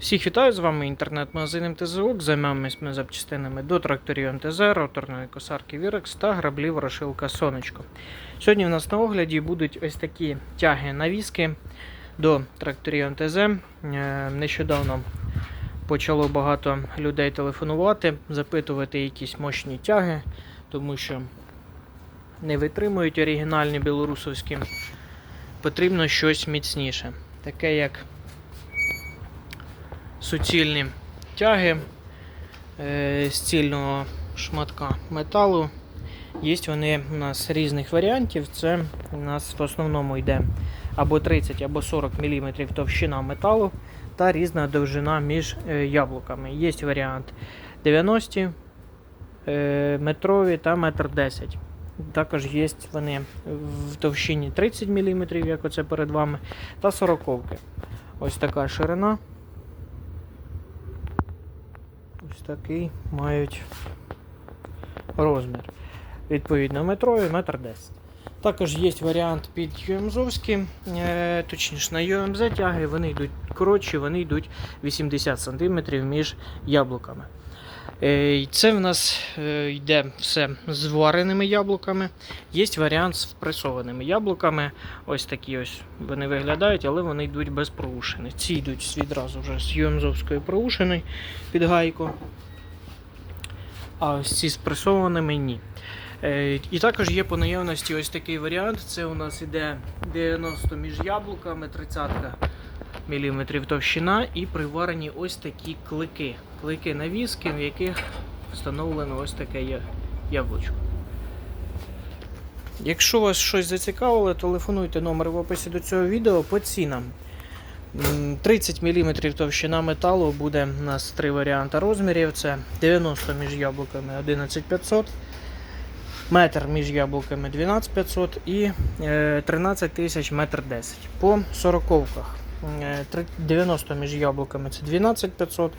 Всіх вітаю з вами інтернет-магазин МТЗОК. Займаємось ми запчастинами до тракторів МТЗ, роторної косарки Вірекс та граблів Ворошилка Сонечко. Сьогодні в нас на огляді будуть ось такі тяги навіски до тракторів МТЗ. Е, Нещодавно почало багато людей телефонувати, запитувати якісь мощні тяги, тому що не витримують оригінальні білорусовські. Потрібно щось міцніше, таке як суцільні тяги е, з цільного шматка металу. Є вони у нас різних варіантів. Це у нас в основному йде або 30, або 40 мм товщина металу та різна довжина між е, яблуками. Є варіант 90 е, метрові та метр 10. Також є вони в товщині 30 мм, як оце перед вами, та 40 Ось така ширина. Ось такий мають розмір. Відповідно, метрові, метр 10. Також є варіант під UMZ, е, точніше на UMZ тяги, вони йдуть коротші, вони йдуть 80 см між яблуками. Е, і Це в нас е, йде все з вареними яблуками. Є варіант з впресованими яблуками. Ось такі ось вони виглядають, але вони йдуть без проушини. Ці йдуть відразу вже з юмзовської проушини під гайку. А ось ці з ні. Е, І також є по наявності ось такий варіант. Це у нас іде 90 між яблуками, 30 мм товщина і приварені ось такі клики. Клики навіски, в яких встановлено ось таке яблучко. Якщо вас щось зацікавило, телефонуйте номер в описі до цього відео по цінам. 30 мм товщина металу буде у нас три варіанти розмірів. Це 90 між яблуками 11500, метр між яблуками 12500 і е, 13 тисяч метр 10. По сороковках е, 90 між яблуками це 12500,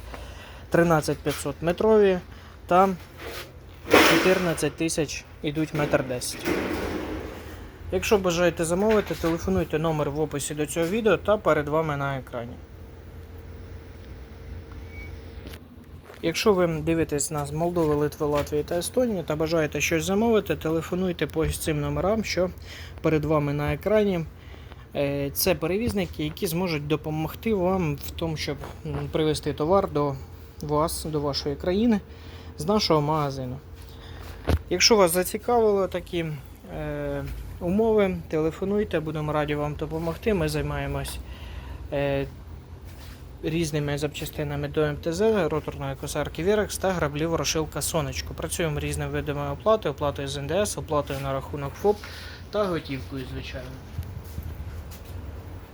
13500 метрові та 14 тисяч ідуть метр 10. Якщо бажаєте замовити, телефонуйте номер в описі до цього відео та перед вами на екрані. Якщо ви дивитесь нас з Молдови, Литви, Латвії та Естонії та бажаєте щось замовити, телефонуйте по цим номерам, що перед вами на екрані. Е, Це перевізники, які зможуть допомогти вам в тому, щоб привезти товар до вас, до вашої країни з нашого магазину. Якщо вас зацікавило такі е, умови, телефонуйте, будемо раді вам допомогти. Ми займаємось е, різними запчастинами до МТЗ, роторної косарки Вірекс та граблів Ворошилка Сонечко. Працюємо різними видами оплати, оплатою з НДС, оплатою на рахунок ФОП та готівкою, звичайно.